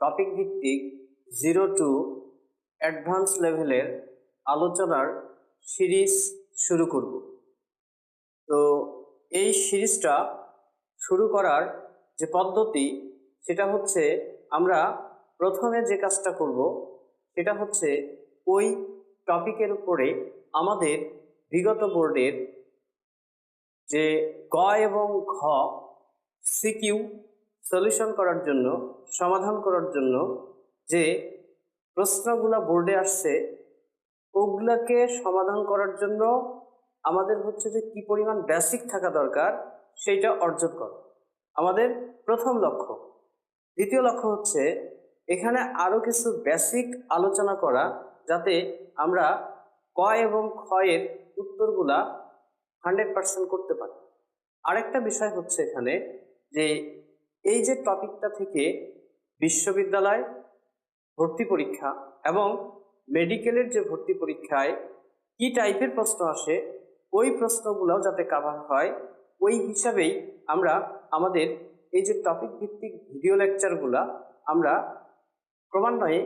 Topic ভিত্তিক zero to advance লেভেলের আলোচনার সিরিজ শুরু করব। তো এই সিরিজটা শুরু করার যে পদ্ধতি, সেটা হচ্ছে আমরা প্রথমে যে কাজটা করব, সেটা হচ্ছে ওই টপিকের উপরে আমাদের বিগত বোর্ডের যে ক এবং ঘ সিকিউ সলিউশন করার জন্য, সমাধান করার জন্য যে প্রশ্নগুলা বোর্ডে আসছে, ওগুলাকে সমাধান করার জন্য আমাদের হচ্ছে যে কি পরিমাণ বেসিক থাকা দরকার, সেইটা অর্জন করা। আমাদের প্রথম লক্ষ্য। দ্বিতীয় লক্ষ্য হচ্ছে এখানে আরও কিছু বেসিক আলোচনা করা, যাতে আমরা ক এবং ক্ষয়ের উত্তরগুলা হান্ড্রেড পার্সেন্ট করতে পারি। আরেকটা বিষয় হচ্ছে এখানে যে এই যে টপিকটা থেকে বিশ্ববিদ্যালয় ভর্তি পরীক্ষা এবং মেডিকেলের যে ভর্তি পরীক্ষায় কি টাইপের প্রশ্ন আসে, ওই প্রশ্নগুলোও যাতে কাভার হয়, ওই হিসাবেই আমরা আমাদের এই যে টপিক ভিত্তিক ভিডিও লেকচারগুলা আমরা ক্রমান্বয়ে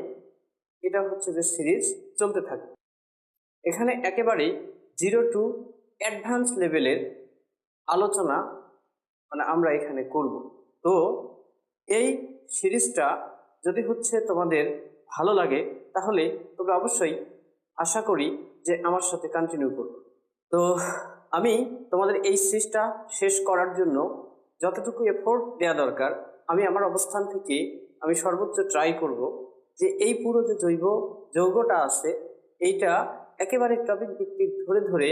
এটা হচ্ছে যে সিরিজ চলতে থাকে। এখানে একেবারে জিরো টু অ্যাডভান্স লেভেলের আলোচনা মানে আমরা এখানে করব। তো এই সিরিজটা যদি হচ্ছে তোমাদের ভালো লাগে, তাহলে তোমরা অবশ্যই আশা করি যে আমার সাথে কন্টিনিউ করবে। তো আমি তোমাদের এই সিরিজটা শেষ করার জন্য যতটুকু এফোর্ট দেওয়া দরকার, আমি আমার অবস্থান থেকে আমি সর্বোচ্চ ট্রাই করব যে এই পুরো যে জৈব যৌগটা আছে, এইটা একেবারে টপিক ভিত্তিক ধরে ধরে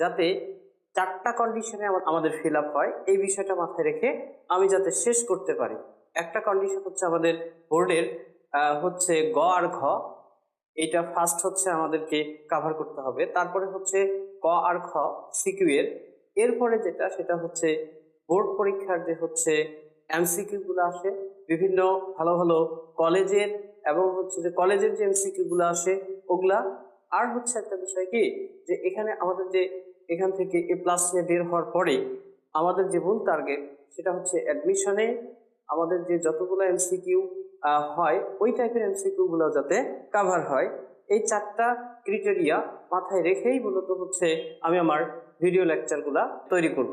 যাতে চারটা কন্ডিশনে আমাদের ফিল আপ হয়। এই বিষয়টা মাথায় রেখে আমি যাতে শেষ করতে পারি। একটা কন্ডিশন হচ্ছে আমাদের বোর্ডের হচ্ছে গ আর ঘ। এইটা ফার্স্ট হচ্ছে আমাদেরকে কাভার করতে হবে। তারপরে হচ্ছে ক আর খ সিকিউ এর। এরপরে যেটা, সেটা হচ্ছে বোর্ড পরীক্ষার যে হচ্ছে এমসিকিউ গুলো আসে, বিভিন্ন ভালো ভালো কলেজের এবং হচ্ছে যে কলেজের যে এমসিকিউ গুলো আসে, ওগুলা। আর হচ্ছে একটা বিষয় কি, যে এখানে আমাদের যে এখান থেকে এ প্লাস নিয়ে বের হওয়ার পরে আমাদের যে মূল টার্গেট সেটা হচ্ছে অ্যাডমিশনে আমাদের যে যতগুলো এমসিকিউ হয়, ওই টাইপের এমসিকিউগুলো যাতে কাভার হয়। এই চারটা ক্রিটেরিয়া মাথায় রেখেই মূলত হচ্ছে আমি আমার ভিডিও লেকচারগুলা তৈরি করব।